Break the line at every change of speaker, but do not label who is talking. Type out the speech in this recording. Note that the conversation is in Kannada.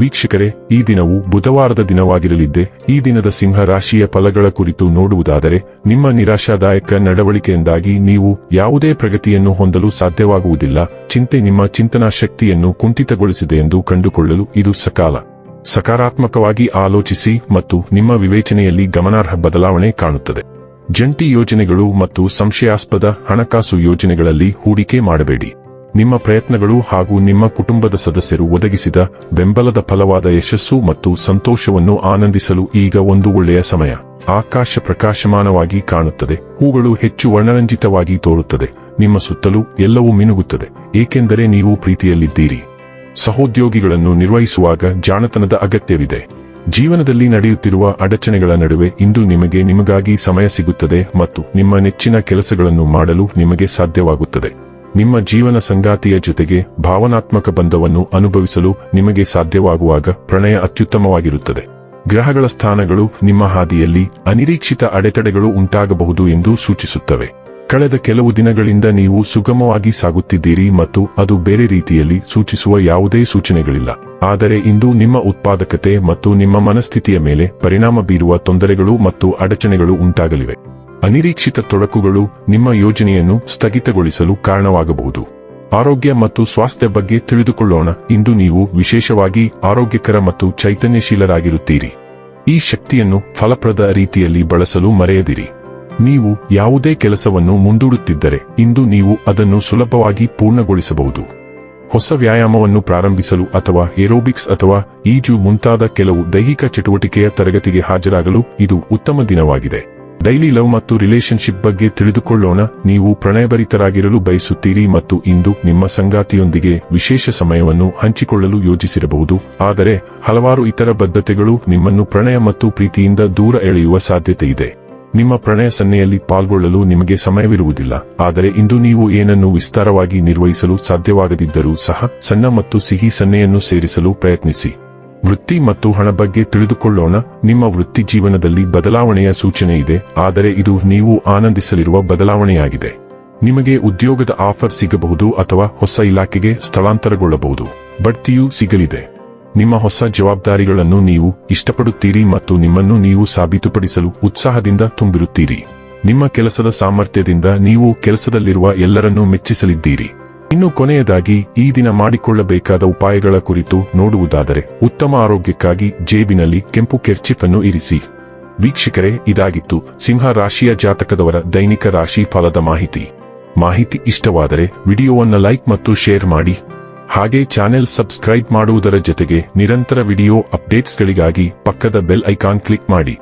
ವೀಕ್ಷಕರೇ, ಈ ದಿನವು ಬುಧವಾರದ ದಿನವಾಗಿರಲಿದ್ದೆ, ಈ ದಿನದ ಸಿಂಹ ರಾಶಿಯ ಫಲಗಳ ಕುರಿತು ನೋಡುವುದಾದರೆ, ನಿಮ್ಮ ನಿರಾಶಾದಾಯಕ ನಡವಳಿಕೆಯಿಂದಾಗಿ ನೀವು ಯಾವುದೇ ಪ್ರಗತಿಯನ್ನು ಹೊಂದಲು ಸಾಧ್ಯವಾಗುವುದಿಲ್ಲ, ಚಿಂತೆ ನಿಮ್ಮ ಚಿಂತನಾ ಶಕ್ತಿಯನ್ನು ಕುಂಠಿತಗೊಳಿಸಿದೆ ಎಂದು ಕಂಡುಕೊಳ್ಳಲು ಇದು ಸಕಾಲ. ಸಕಾರಾತ್ಮಕವಾಗಿ ಆಲೋಚಿಸಿ ಮತ್ತು ನಿಮ್ಮ ವಿವೇಚನೆಯಲ್ಲಿ ಗಮನಾರ್ಹ ಬದಲಾವಣೆ ಕಾಣುತ್ತದೆ. ಜಂಟಿ ಯೋಜನೆಗಳು ಮತ್ತು ಸಂಶಯಾಸ್ಪದ ಹಣಕಾಸು ಯೋಜನೆಗಳಲ್ಲಿ ಹೂಡಿಕೆ ಮಾಡಬೇಡಿ. ನಿಮ್ಮ ಪ್ರಯತ್ನಗಳು ಹಾಗೂ ನಿಮ್ಮ ಕುಟುಂಬದ ಸದಸ್ಯರು ಒದಗಿಸಿದ ಬೆಂಬಲದ ಫಲವಾದ ಯಶಸ್ಸು ಮತ್ತು ಸಂತೋಷವನ್ನು ಆನಂದಿಸಲು ಈಗ ಒಂದು ಒಳ್ಳೆಯ ಸಮಯ. ಆಕಾಶ ಪ್ರಕಾಶಮಾನವಾಗಿ ಕಾಣುತ್ತದೆ. ಹೂಗಳು ಹೆಚ್ಚು ವರ್ಣರಂಜಿತವಾಗಿ ತೋರುತ್ತದೆ. ನಿಮ್ಮ ಸುತ್ತಲೂ ಎಲ್ಲವೂ ಮಿನುಗುತ್ತದೆ. ಏಕೆಂದರೆ ನೀವು ಪ್ರೀತಿಯಲ್ಲಿದ್ದೀರಿ. ಸಹೋದ್ಯೋಗಿಗಳನ್ನು ನಿರ್ವಹಿಸುವಾಗ ಜಾಣತನದ ಅಗತ್ಯವಿದೆ. ಜೀವನದಲ್ಲಿ ನಡೆಯುತ್ತಿರುವ ಅಡಚಣೆಗಳ ನಡುವೆ ಇಂದು ನಿಮಗೆ ನಿಮಗಾಗಿ ಸಮಯ ಸಿಗುತ್ತದೆ ಮತ್ತು ನಿಮ್ಮ ನೆಚ್ಚಿನ ಕೆಲಸಗಳನ್ನು ಮಾಡಲು ನಿಮಗೆ ಸಾಧ್ಯವಾಗುತ್ತದೆ. ನಿಮ್ಮ ಜೀವನ ಸಂಗಾತಿಯ ಜೊತೆಗೆ ಭಾವನಾತ್ಮಕ ಬಂಧವನ್ನು ಅನುಭವಿಸಲು ನಿಮಗೆ ಸಾಧ್ಯವಾಗುವಾಗ ಪ್ರಣಯ ಅತ್ಯುತ್ತಮವಾಗಿರುತ್ತದೆ. ಗ್ರಹಗಳ ಸ್ಥಾನಗಳು ನಿಮ್ಮ ಹಾದಿಯಲ್ಲಿ ಅನಿರೀಕ್ಷಿತ ಅಡೆತಡೆಗಳು ಉಂಟಾಗಬಹುದು ಎಂದು ಸೂಚಿಸುತ್ತವೆ. ಕಳೆದ ಕೆಲವು ದಿನಗಳಿಂದ ನೀವು ಸುಗಮವಾಗಿ ಸಾಗುತ್ತಿದ್ದೀರಿ ಮತ್ತು ಅದು ಬೇರೆ ರೀತಿಯಲ್ಲಿ ಸೂಚಿಸುವ ಯಾವುದೇ ಸೂಚನೆಗಳಿಲ್ಲ. ಆದರೆ ಇಂದು ನಿಮ್ಮ ಉತ್ಪಾದಕತೆ ಮತ್ತು ನಿಮ್ಮ ಮನಸ್ಥಿತಿಯ ಮೇಲೆ ಪರಿಣಾಮ ಬೀರುವ ತೊಂದರೆಗಳು ಮತ್ತು ಅಡಚಣೆಗಳು ಉಂಟಾಗಲಿವೆ. ಅನಿರೀಕ್ಷಿತ ತೊಡಕುಗಳು ನಿಮ್ಮ ಯೋಜನೆಯನ್ನು ಸ್ಥಗಿತಗೊಳಿಸಲು ಕಾರಣವಾಗಬಹುದು. ಆರೋಗ್ಯ ಮತ್ತು ಸ್ವಾಸ್ಥ್ಯ ಬಗ್ಗೆ ತಿಳಿದುಕೊಳ್ಳೋಣ. ಇಂದು ನೀವು ವಿಶೇಷವಾಗಿ ಆರೋಗ್ಯಕರ ಮತ್ತು ಚೈತನ್ಯಶೀಲರಾಗಿರುತ್ತೀರಿ. ಈ ಶಕ್ತಿಯನ್ನು ಫಲಪ್ರದ ರೀತಿಯಲ್ಲಿ ಬಳಸಲು ಮರೆಯದಿರಿ. ನೀವು ಯಾವುದೇ ಕೆಲಸವನ್ನು ಮುಂದೂಡುತ್ತಿದ್ದರೆ ಇಂದು ನೀವು ಅದನ್ನು ಸುಲಭವಾಗಿ ಪೂರ್ಣಗೊಳಿಸಬಹುದು. ಹೊಸ ವ್ಯಾಯಾಮವನ್ನು ಪ್ರಾರಂಭಿಸಲು ಅಥವಾ ಏರೋಬಿಕ್ಸ್ ಅಥವಾ ಈಜು ಮುಂತಾದ ಕೆಲವು ದೈಹಿಕ ಚಟುವಟಿಕೆಯ ತರಗತಿಗೆ ಹಾಜರಾಗಲು ಇದು ಉತ್ತಮ ದಿನವಾಗಿದೆ. ಡೈಲಿ ಲವ್ ಮತ್ತು ರಿಲೇಶನ್ಶಿಪ್ ಬಗ್ಗೆ ತಿಳಿದುಕೊಳ್ಳೋಣ. ನೀವು ಪ್ರಣಯಭರಿತರಾಗಿರಲು ಬಯಸುತ್ತೀರಿ ಮತ್ತು ಇಂದು ನಿಮ್ಮ ಸಂಗಾತಿಯೊಂದಿಗೆ ವಿಶೇಷ ಸಮಯವನ್ನು ಹಂಚಿಕೊಳ್ಳಲು ಯೋಜಿಸಿರಬಹುದು. ಆದರೆ, ಹಲವಾರು ಇತರ ಬದ್ಧತೆಗಳು ನಿಮ್ಮನ್ನು ಪ್ರಣಯ ಮತ್ತು ಪ್ರೀತಿಯಿಂದ ದೂರ ಎಳೆಯುವ ಸಾಧ್ಯತೆ ಇದೆ. ನಿಮ್ಮ ಪ್ರಣಯ ಸನ್ನೆಯಲ್ಲಿ ಪಾಲ್ಗೊಳ್ಳಲು ನಿಮಗೆ ಸಮಯವಿರುವುದಿಲ್ಲ. ಆದರೆ ಇಂದು ನೀವು ಏನನ್ನು ವಿಸ್ತಾರವಾಗಿ ನಿರ್ವಹಿಸಲು ಸಾಧ್ಯವಾಗದಿದ್ದರೂ ಸಹ ಸಣ್ಣ ಮತ್ತು ಸಿಹಿ ಸನ್ನೆಯನ್ನು ಸೇರಿಸಲು ಪ್ರಯತ್ನಿಸಿ. ವೃತ್ತಿ ಮತ್ತು ಹಣ ಬಗ್ಗೆ ತಿಳಿದುಕೊಳ್ಳೋಣ. ನಿಮ್ಮ ವೃತ್ತಿ ಜೀವನದಲ್ಲಿ ಬದಲಾವಣೆಯ ಸೂಚನೆ ಇದೆ, ಆದರೆ ಇದು ನೀವು ಆನಂದಿಸಲಿರುವ ಬದಲಾವಣೆಯಾಗಿದೆ. ನಿಮಗೆ ಉದ್ಯೋಗದ ಆಫರ್ ಸಿಗಬಹುದು ಅಥವಾ ಹೊಸ ಇಲಾಖೆಗೆ ಸ್ಥಳಾಂತರಗೊಳ್ಳಬಹುದು. ಬಡ್ತಿಯೂ ಸಿಗಲಿದೆ. ನಿಮ್ಮ ಹೊಸ ಜವಾಬ್ದಾರಿಗಳನ್ನು ನೀವು ಇಷ್ಟಪಡುತ್ತೀರಿ ಮತ್ತು ನಿಮ್ಮನ್ನು ನೀವು ಸಾಬೀತುಪಡಿಸಲು ಉತ್ಸಾಹದಿಂದ ತುಂಬಿರುತ್ತೀರಿ. ನಿಮ್ಮ ಕೆಲಸದ ಸಾಮರ್ಥ್ಯದಿಂದ ನೀವು ಕೆಲಸದಲ್ಲಿರುವ ಎಲ್ಲರನ್ನೂ ಮೆಚ್ಚಿಸಲಿದ್ದೀರಿ. ಇನ್ನು ಕೊನೆಯದಾಗಿ ಈ ದಿನ ಮಾಡಿಕೊಳ್ಳಬೇಕಾದ ಉಪಾಯಗಳ ಕುರಿತು ನೋಡುವುದಾದರೆ ಉತ್ತಮ ಆರೋಗ್ಯಕ್ಕಾಗಿ ಜೇಬಿನಲ್ಲಿ ಕೆಂಪು ಕೆರ್ಚಿಪ್ ಅನ್ನು ಇರಿಸಿ. ವೀಕ್ಷಕರೇ, ಇದಾಗಿತ್ತು ಸಿಂಹ ರಾಶಿಯ ಜಾತಕದವರ ದೈನಿಕ ರಾಶಿ ಫಲದ ಮಾಹಿತಿ. ಮಾಹಿತಿ ಇಷ್ಟವಾದರೆ ವಿಡಿಯೋವನ್ನು ಲೈಕ್ ಮತ್ತು ಶೇರ್ ಮಾಡಿ. ಹಾಗೆ ಚಾನೆಲ್ ಸಬ್ಸ್ಕ್ರೈಬ್ ಮಾಡುವುದರ ಜೊತೆಗೆ ನಿರಂತರ ವಿಡಿಯೋ ಅಪ್ಡೇಟ್ಸ್ಗಳಿಗಾಗಿ ಪಕ್ಕದ ಬೆಲ್ ಐಕಾನ್ ಕ್ಲಿಕ್ ಮಾಡಿ.